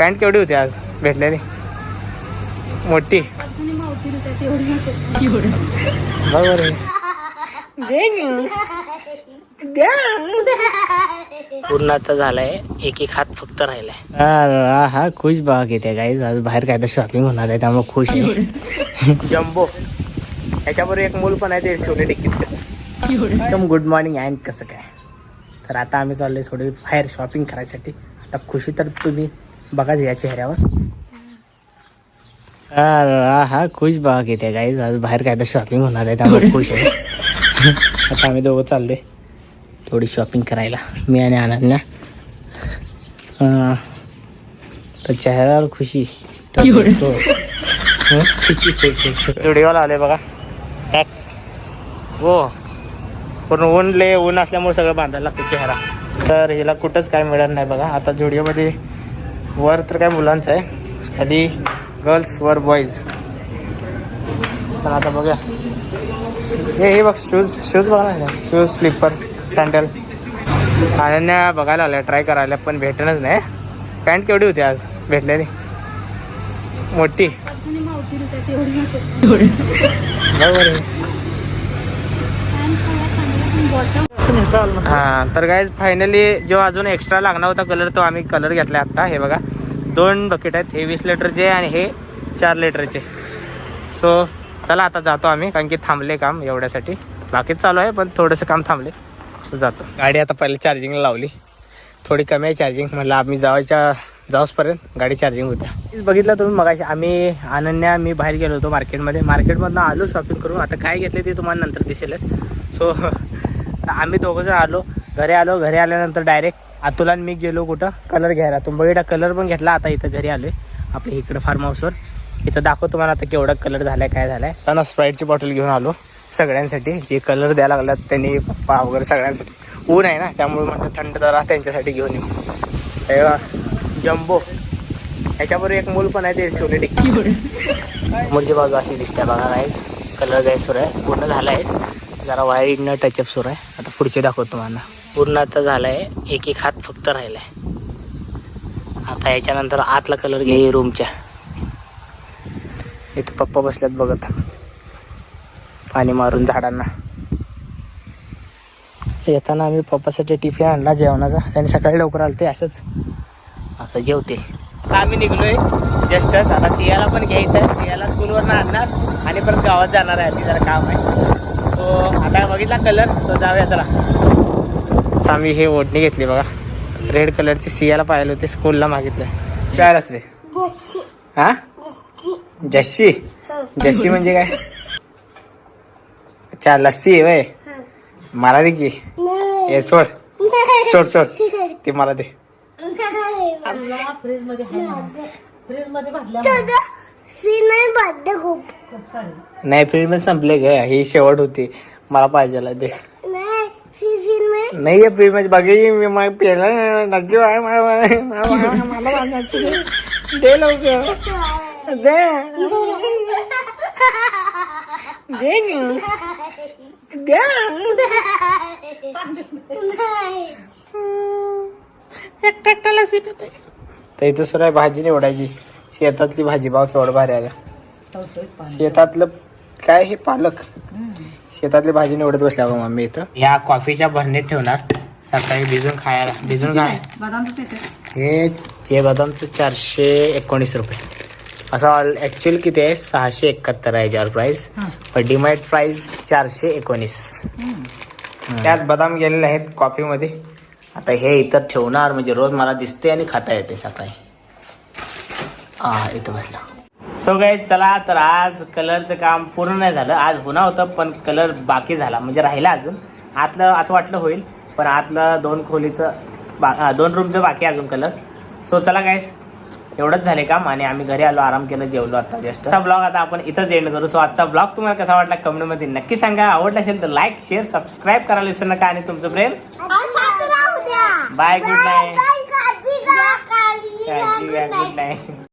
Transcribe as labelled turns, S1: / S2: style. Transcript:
S1: Pant केवढी होती आज भेटलेली? मोठी? बरोबर आहे. पूर्ण आता झालाय एक एक हात फक्त राहिलाय. हा खुश बाग येते गाईज आज बाहेर काय तर शॉपिंग होणार आहे त्यामुळे खुश आहे. जम्बो. याच्याबरोबर एक मूल पण आहे ते छोटे टिकीट एकदम गुड मॉर्निंग अँड कसं काय? तर आता आम्ही चाललोय थोडी बाहेर शॉपिंग करायसाठी. आता खुशी तर तुम्ही बघा या चेहऱ्यावर. हा खुश बाग येते गाईज आज बाहेर काय तर शॉपिंग होणार आहे त्यामुळे खुश आहे. आता आम्ही दोघं चाललोय. थोडी शॉपिंग करायला मी आणि अनन्या अं, तर चेहऱ्यावर खुशी. तर तो- हं? खुशी खुशी स्टुडिओला आलोय बघा. हो. पूर्ण ऊन ले ऊन असल्यामुळे सगळं बांधायला लागतं चेहरा. तर हिला कुठंच काय मिळत नाही बघा. आता झुडिओमध्ये वर तर काय मुलांचं आहे. खाली गर्ल्स वर बॉईज पण आता बघा हे हे बघ शूज शूज बघा ना. शूज स्लीपर सँडल अनन्या बघायला आल्या ट्राय करायला पण भेटणच नाही. पॅन्ट केवढी होती आज? भेटलेली? मोठी? बरोबर हां तर काय फायनली जो अजून एक्स्ट्रा लागणार होता कलर तो आम्ही कलर घेतला आता हे बघा दोन बकेट आहेत. हे वीस लिटरचे आणि हे चार लिटरचे. सो चला आता जातो आम्ही कारण की थांबले काम एवढ्यासाठी. बाकीच चालू आहे पण थोडंसं काम थांबले. जातो. गाडी आता पहिले चार्जिंगला लावली. थोडी कमी आहे चार्जिंग म्हटलं आम्ही जावायच्या जाऊसपर्यंत गाडी चार्जिंग होत्या. बघितलं तुम्ही मगाशी आम्ही अनन्या मी बाहेर गेलो होतो मार्केटमध्ये मार्केटमधनं आलो शॉपिंग करून. आता काय घेतले ते तुम्हाला नंतर दिसेलच. सो आम्ही दोघं जण आलो घरी आलो घरी आल्यानंतर डायरेक्ट अतुला आणि मी गेलो कुठं? कलर घ्यायला. तुंबईला कलर पण घेतला आता इथं घरी आलोय. आपल्या इकडे फार्म हाऊसवर इथं दाखवतो तुम्हाला आता केवढा कलर झालाय काय झालाय. त्यांना स्प्राईटची बॉटल घेऊन आलो सगळ्यांसाठी. जे कलर द्यायला लागलात त्यांनी पप्पा वगैरे सगळ्यांसाठी. ऊन आहे ना त्यामुळे म्हटलं थंड जरा त्यांच्यासाठी घेऊन येऊ. जम्बो ह्याच्याबरोबर एक मूल पण आहे ते छोले टिक्की. मुलची बाजू अशी दिसते बघा नाही कलर द्यायचं सुरू आहे पूर्ण झाला आहे जरा वाईडनं टचअप सुरू आहे. आता पुढचे दाखवतो तुम्हाला. पूर्ण आता झाला आहे एक एक हात फक्त राहिला आहे आता याच्यानंतर आतला कलर घे रूमच्या इथं पप्पा बसल्यात बघत. पाणी मारून झाडांना. येताना आम्ही पप्पासाठी टिफिन आणला जेवणाचा. त्यांनी सकाळी लवकर आलं ते असंच. आता जेवते आम्ही निघलोय. जस्टच आता सियाला पण घ्यायचं आहे सियाला स्कूलवरनं आणणार आणि परत गावात जाणार आहे. ती जरा काम आहे. आता बघितला कलर सो जाऊया चला. आम्ही हे ओढणी घेतली बघा. रेड कलरची सियाला पाहिलं होते स्कूलला मागितलं प्यारच रे? हा? जशी. जशी? म्हणजे काय? अच्छा लस्सी आहे वय. मला दे की. हे सोड. सोड सोड. ते मला दे. नाही. फ्रीजमध्ये संपले ग. ही शेवट होती. मला पाहिजे दे नाही मध्ये बघी मी मग पेला नक्की आहे मला मला- दे. दे लवकर. दे. दे की. द्या तर इथं सुरू आहे भाजी निवडायची. शेतातली भाजी भाव केवढं शेतातलं काय हे पालक? शेतातली भाजी निवडत बसल्या बघ मम्मी इथं. ह्या कॉफीच्या भरणीत ठेवणार. सकाळी भिजून खायला भिजून काय हे ते बदामचं चारशे एकोणीस रुपये. असं ऑल ऍक्च्युअल किती आहे? सहाशे एकाहत्तर आहे याच्यावर प्राइस पण डिमाइट प्राइस चारशे एकोणीस. त्यात बदाम गेलेले आहेत कॉफीमध्ये आता हे इथं ठेवणार म्हणजे रोज मला दिसते आणि खाता येते सकाळी. हा इथं बसला. सो गाईज चला तर आज कलरचं काम पूर्ण नाही झालं. आज होणार होतं पण कलर बाकी झाला. म्हणजे राहिला अजून. आतलं असं वाटलं होईल पण आतलं दोन खोलीचं बा दोन रूमचं बाकी अजून कलर सो चला गाईज एवढंच झाले काम आणि आम्ही घरी आलो आराम केलं जेवलो आता जस्ट हा ब्लॉग आता आपण इथंच एंड करू. सो आजचा ब्लॉग तुम्हाला कसा वाटला कमेंटमध्ये नक्की सांगा. आवडला असेल तर लाईक शेअर सबस्क्राईब करायला विसरू नका आणि तुमचं प्रेम. Bye good night. Good night